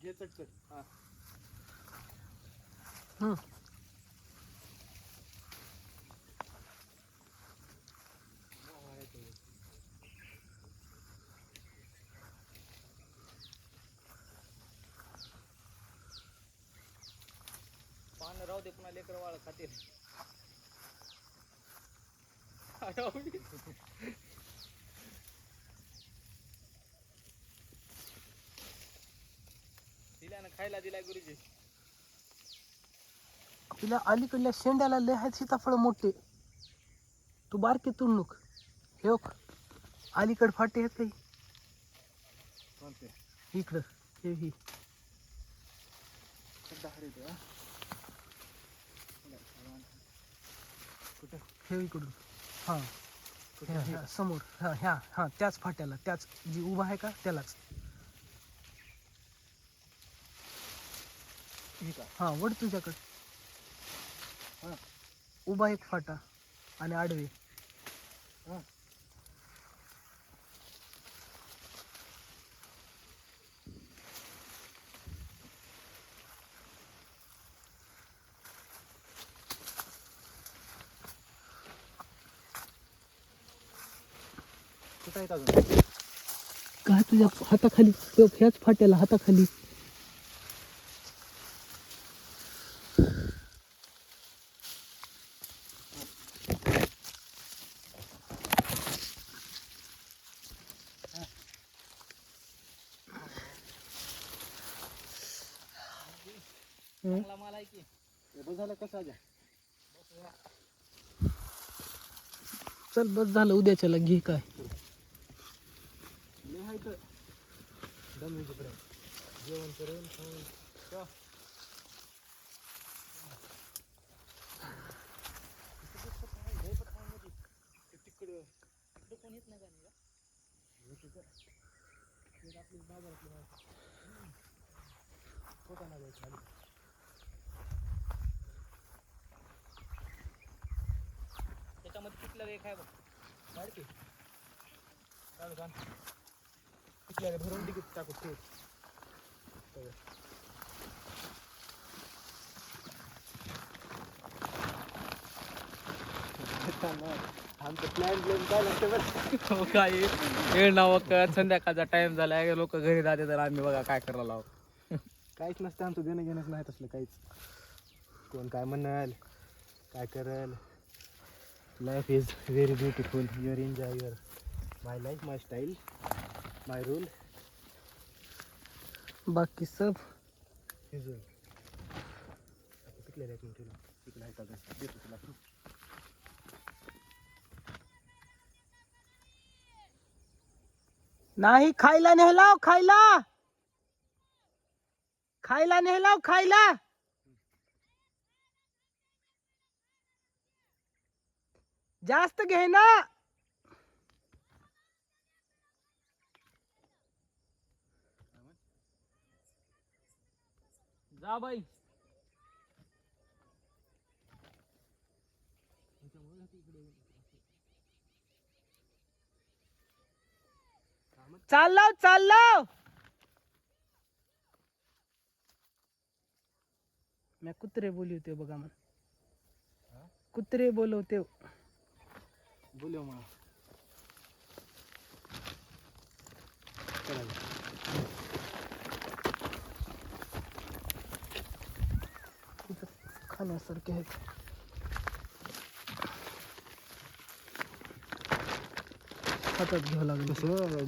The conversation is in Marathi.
घे चटकन. हा. हम्म. पान राहू दे पुन्हा लेकर वाळ खातील दिल्या ना खायला दिलाय गुरुजी. तिला अलीकडल्या शेंड्याला लय आहेत सीताफळ मोठे. तू बारके तुणूक हे. अलीकड फाटे आहेत काही. कोणते? इकडं हे ही. हा? कुठं? हे इकडून. हा समोर. हा ह्या हा त्याच फाट्याला त्याच जी उभा आहे का त्यालाच. हे का? हा वड तुझ्याकडे. हा. उभा एक फाटा आणि आडवे. हा. कुठं आहेत अजून? काय तुझ्या हाताखाली ह्याच फाट्याला हाताखाली? चांगला माल आहे की? हे बघ झालं कसं आजा चल बस झालं उद्याच्याला घे काय. जेवण करून खाऊन. एक आहे बघ काढ की। भरून तिकीट टाकू ठेव. आमचं प्लॅन प्लॅन काय लागतं बरं हो काय वेळ नाव कळत संध्याकाळचा टाइम झालाय लोक घरी जाते तर आम्ही बघा काय करायला लावू. काहीच नसतं आमचं देणं घेणंच नाही तसलं काहीच. कोण काय म्हणाल काय करल? Life is very beautiful your enjoy your my life my style my rule बाकी सब? हिजून तिकडे? देतो तुला नाही खायला नेहलाव खायला. खायला नेहलाव खायला. जास्त घेना जा भाई। चाल लाव चाल लाव। मैं कुत्रे बोली होते बघा मन कुत्रे बोलो होते हो। बोलू म्हणा. खाण्यासारखे आहेत. हातात घ्यावं लागेल. तसं